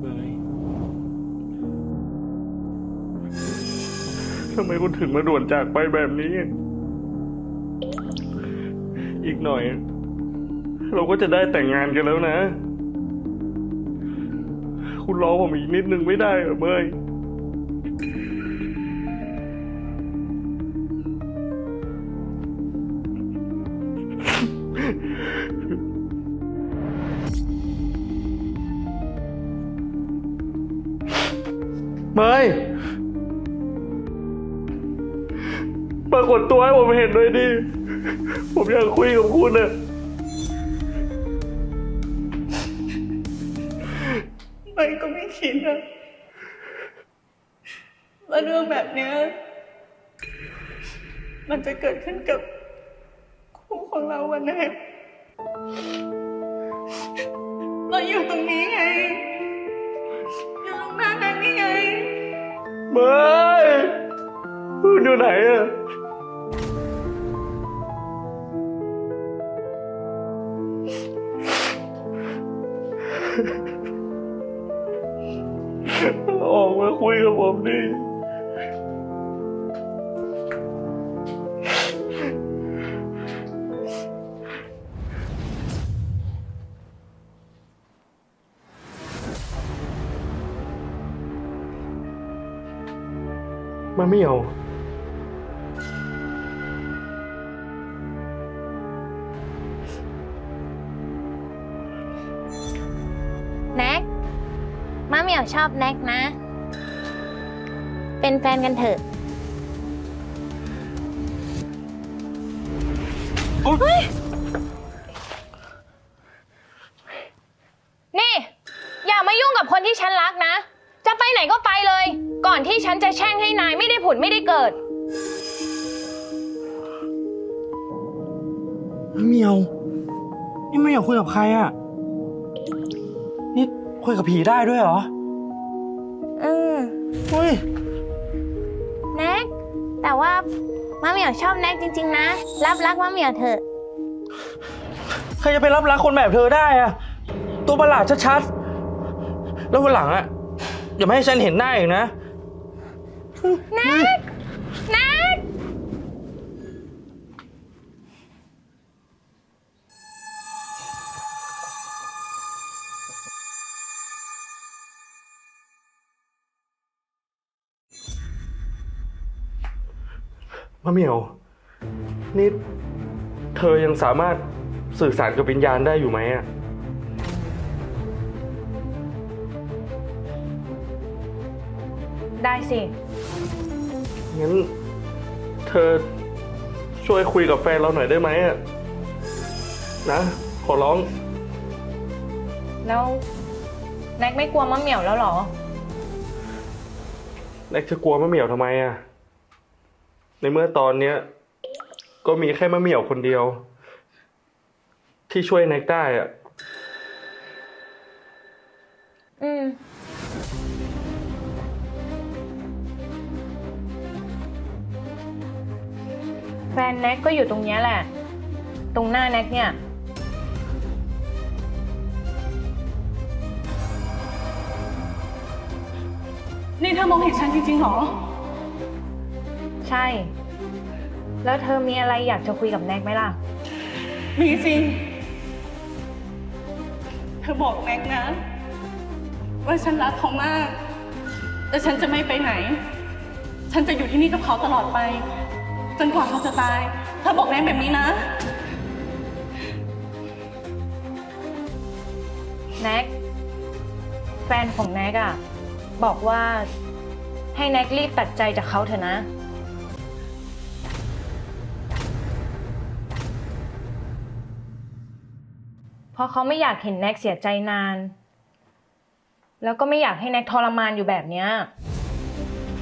เมยทำไมคุณถึงมาด่วนจากไปแบบนี้ อีกหน่อย เราก็จะได้แต่งงานกันแล้วนะ คุณรอผมอีกนิดนึงไม่ได้เหรอเมย ปรากฏตัวให้ผมเห็นด้วยดิ ผมอยากคุยกับคุณอะมันก็ไม่คิดนะว่าเรื่องแบบเนี้ยมันจะเกิดขึ้นกับคู่ของเราวันแรกเราอยู่ตรงนี้ไงอยู่ตรงหน้าแดงนี่ไงเมยคุณอยู่ไหนอะ คุยกับผมดิมาไม่เอาแน็กม้าเหมียวชอบแน็กนะ เป็นแฟนกันเถอะนี่ อย่ามายุ่งกับคนที่ฉันรักนะ จะไปไหนก็ไปเลย ก่อนที่ฉันจะแช่งให้นายไม่ได้ผุดไม่ได้เกิด เมียว นี่ไม่อยากคุยกับใครอะ นี่คุยกับผีได้ด้วยเหรอ อืมเฮ้ยแน็ก แต่ว่าม้าเหมียวชอบแน็กจริง ๆ นะ รับรักม้าเหมียวเถอะ ใครจะไปรับรักคนแบบเธอได้อะตัวประหลาดชัดๆ แล้ววันหลังอะอย่ามาให้ฉันเห็นหน้าอีกนะ แน็ก มะเหมียว นี่เธอยังสามารถสื่อสารกับวิญญาณได้อยู่ไหมอะได้สิ งั้น เธอช่วยคุยกับแฟนเราหน่อยได้ไหมอะนะ ขอร้อง แล้วแน็กไม่กลัวมะเหมียวแล้วเหรอ แน็กจะกลัวมะเหมียวทำไมอะ ในเมื่อตอนเนี้ย ก็มีแค่มะเหมียวคนเดียว ที่ช่วยแน็กได้อะอืม แฟนแน็กก็อยู่ตรงเนี้ยแหละ ตรงหน้าแน็กเนี่ย นี่เธอมองเห็นฉันจริงๆเหรอ ใช่ แล้วเธอมีอะไรอยากจะคุยกับแน็กไหมล่ะ มีสิ เธอบอกแม็กนะ ว่าฉันรักเขามาก แต่ฉันจะไม่ไปไหน ฉันจะอยู่ที่นี่กับเขาตลอดไป จนกว่าเขาจะตาย เธอบอกแม็กแบบนี้นะ แน็ก แฟนของแน็กอะบอกว่าให้แน็กรีบตัดใจจากเขาเถอะนะ เพราะเขาไม่อยากเห็นแน็กเสียใจนาน แล้วก็ไม่อยากให้แน็กทรมานอยู่แบบเนี้ย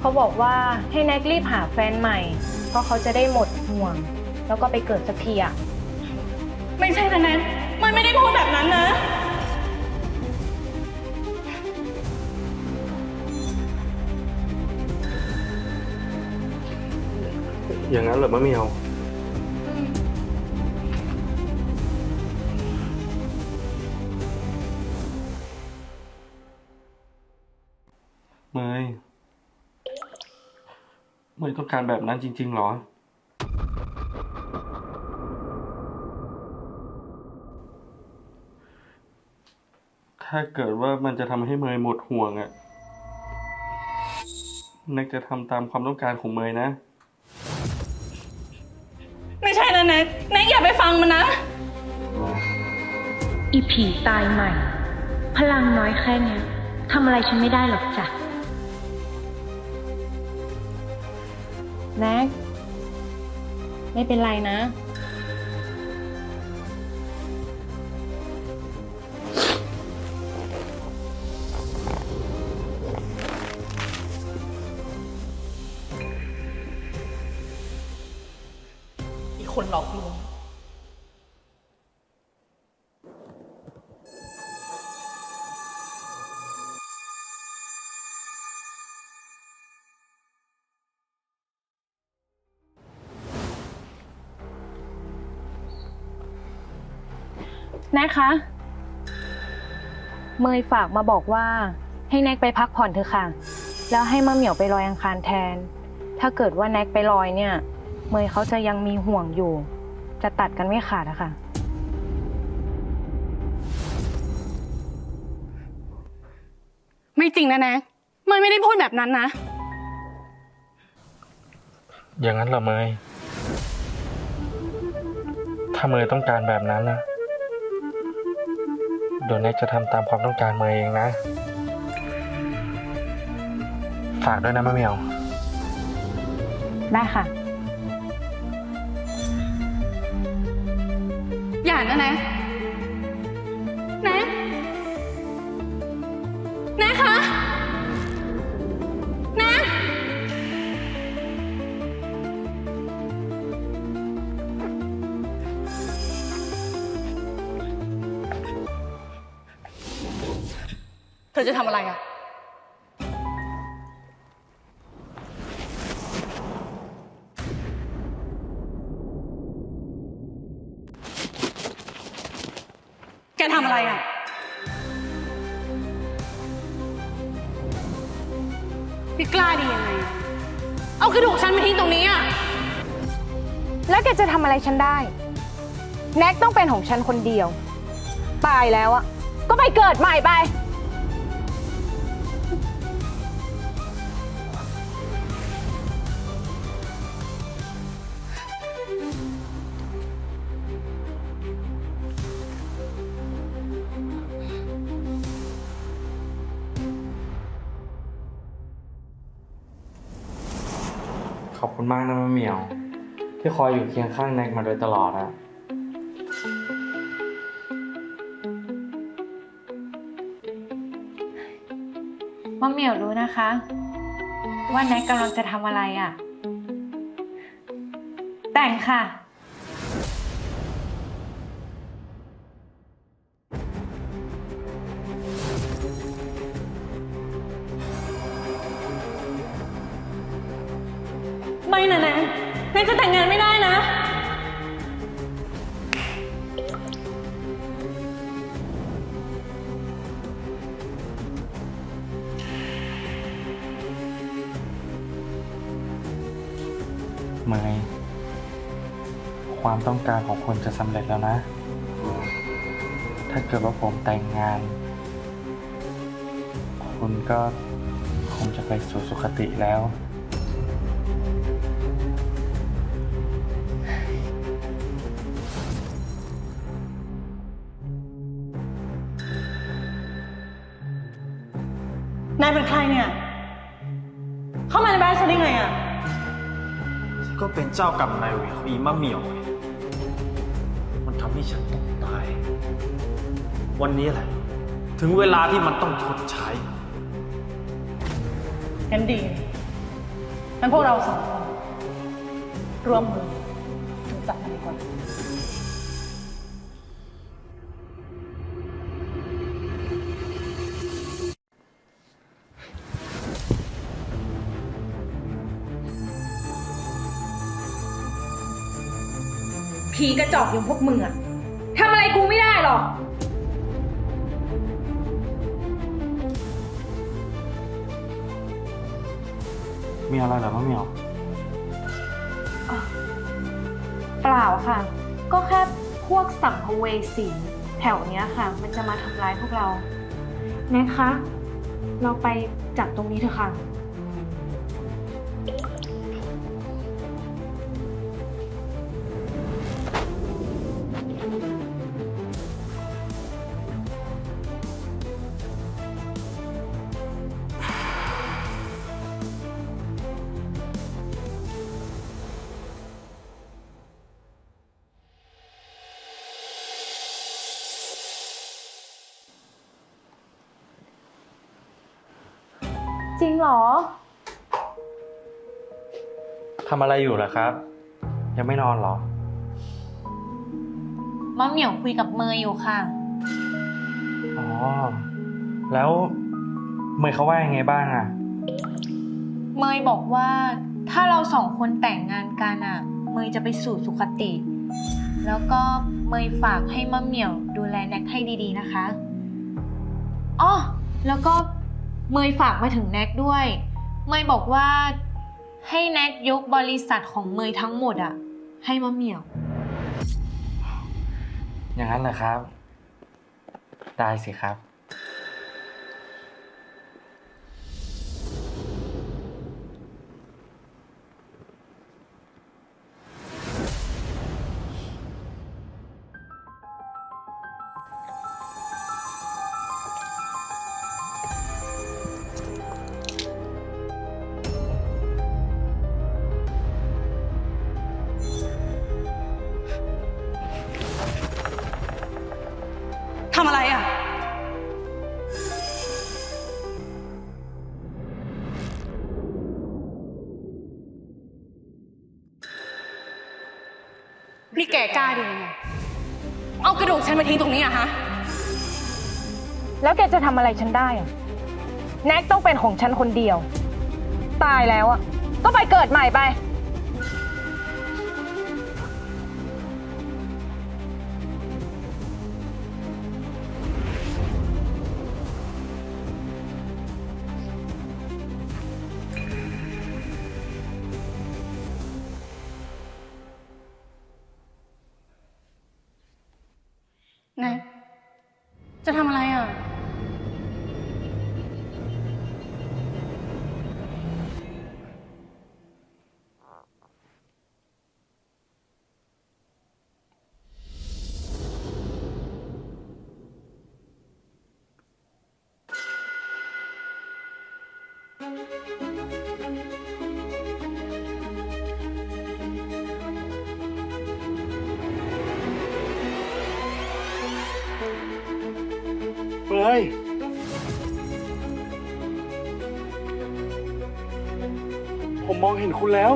เขาบอกว่าให้แน็กรีบหาแฟนใหม่ เพราะเขาจะได้หมดห่วง แล้วก็ไปเกิดสักทีอะไม่ใช่นะแนทมันไม่ได้พูดแบบนั้นนะ อย่างนั้นเหรอมะเหมียว เมยเมยต้องการแบบนั้นจริงๆเหรอ ถ้าเกิดว่ามันจะทำให้เมยหมดห่วงอะนักจะทำตามความต้องการของเมยนะ ไม่ใช่นะแน็กแน็กอย่าไปฟังมันนะ อีผีตายใหม่ พลังน้อยแค่เนี้ยทำอะไรฉันไม่ได้หรอกจ้ะ แน็กไม่เป็นไรนะ น็กคะ เมยฝากมาบอกว่า ให้แน็กไปพักผ่อนเถอะค่ะ แล้วให้มะเหมี่ยวไปลอยอังคารแทน ถ้าเกิดว่าแน็กไปลอยเนี่ย เมยเขาจะยังมีห่วงอยู่ จะตัดกันไม่ขาดอะค่ะ ไม่จริงนะแน็กเมยไม่ได้พูดแบบนั้นนะ อย่างนั้นเหรอเมย ถ้าเมยต้องการแบบนั้นนะเดี๋ยวแน็กจะทำตามความต้องการเมยเองนะ ฝากด้วยนะมะเหมียว ได้ค่ะ อย่านะแน็ก อจะทำอะไรอะแกทำอะไรอะพี่กล้าดียังไงเอากระดูกฉันมาทิ้งตรงนี้อะแล้วแกจะทำอะไรฉันได้ แน็กต้องเป็นของฉันคนเดียว ตายแล้วอะก็ไปเกิดใหม่ไป ขอบคุณมากนะมะเหมียว ที่คอยอยู่เคียงข้างแน็กมาโดยตลอดอะมะเหมี่ยวรู้นะคะ ว่าแน็กกำลังจะทำอะไรอะ่ะแต่งค่ะ แนนจะแต่งงานไม่ได้นะเมยความต้องการของคนจะสำเร็จแล้วนะ ถ้าเกิดว่าผมแต่งงาน คุณก็คงจะไปสู่สุคติแล้วายเป็นใครเนี่ย เข้ามาในบ้านฉันได้ไงอะก็เป็นเจ้ากรรมนายเวรของอีมะเหมี่ยวไงมันทำให้ฉันต้องตาย วันนี้แหละ ถึงเวลาที่มันต้องชดใช้ งั้นดีงั้นพวกเราสองคนร่วมมือ ผีกระจอกอย่างพวกมึงอะทำอะไรกูไม่ได้หรอกมมีอะไรเหรอมะเหมียว เปล่าค่ะ ก็แค่พวกสัมภเวสีแถวเนี้ยค่ะ มันจะมาทำร้ายพวกเราแน็กคะ เราไปจากตรงนี้เถอะค่ะ จริงเหรอ ทำอะไรอยู่ล่ะครับ ยังไม่นอนเหรอ มะเหมี่ยวคุยกับเมยอยู่ค่ะ อ๋อ แล้วเมย์เขาว่ายังไงบ้างอะเมยบอกว่าถ้าเราสองคนแต่งงานกันอะเมยจะไปสู่สุคติ แล้วก็เมยฝากให้มะเหมี่ยวดูแลแน็กให้ดีๆนะคะอ๋อแล้วก็ เมยฝากมาถึงแน็กด้วย เมยบอกว่าให้แน็กยกบริษัทของเมยทั้งหมดอะให้มะเหมี่ยว อย่างนั้นเหรอครับ ได้สิครับ ดูกฉันมาทิ้งตรงนี้อะฮะแล้วแกจะทำอะไรฉันได้อะแน็กต้องเป็นของฉันคนเดียว ตายแล้วอะก็ไปเกิดใหม่ไป จะทำอะไรอะเฮ้ ผมมองเห็นคุณแล้ว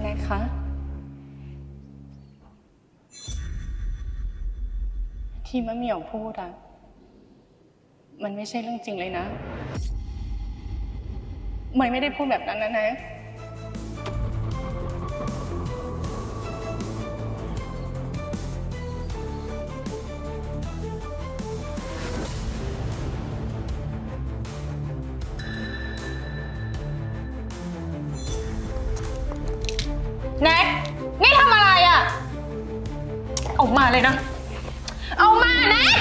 แน็กคะ ที่มะเหมี่ยวพูดอะมันไม่ใช่เรื่องจริงเลยนะ เมยไม่ได้พูดแบบนั้นนะนะ แน็กนี่ทำอะไรอะ ออกมาเลยนะ เอามาแน็ก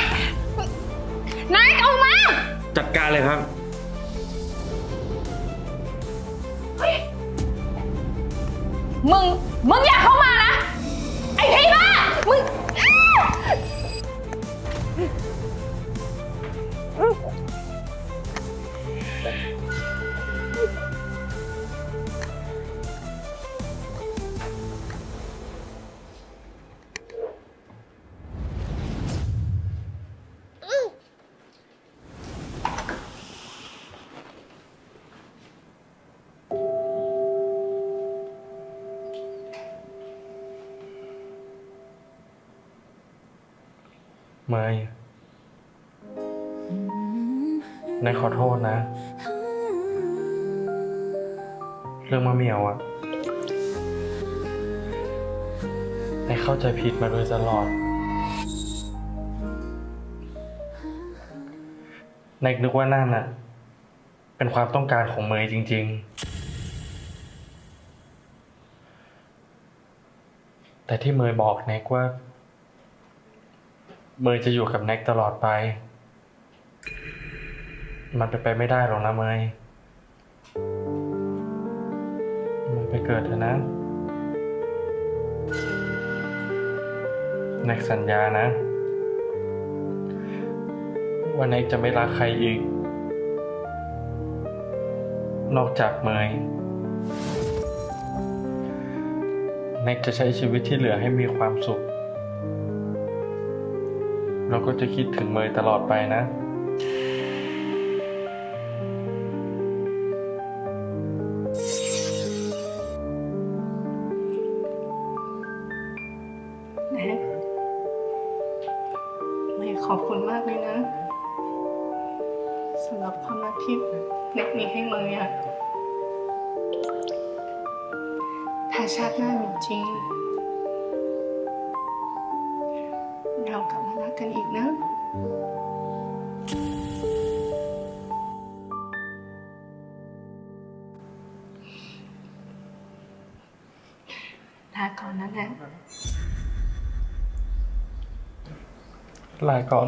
แน็กเอามา จัดการเลยครับ มึง มึงอย่า เมยนายขอโทษนะ เรื่องมะเหมียวอะน็กเข้าใจผิดมาโดยตลอดน็กนึกว่านั่นน่ะ เป็นความต้องการของเมย์จริง ๆ แต่ที่เมย์บอกแน็กว่า เมย์จะอยู่กับแน็กตลอดไป มันเป็นไปไม่ได้หรอกนะเมย์มันไปเกิดเถอะนะ แน็กสัญญานะ ว่าแน็กจะไม่รักใครอีก นอกจากเมยแน็กจะใช้ชีวิตที่เหลือให้มีความสุข เราก็จะคิดถึงเมยตลอดไปนะแน็กเมย์ขอบคุณมากเลยนะสำหรับความรักที่แน็กมีให้เมย์อะถ้าชาติหน้ามีจริง ลาก่อน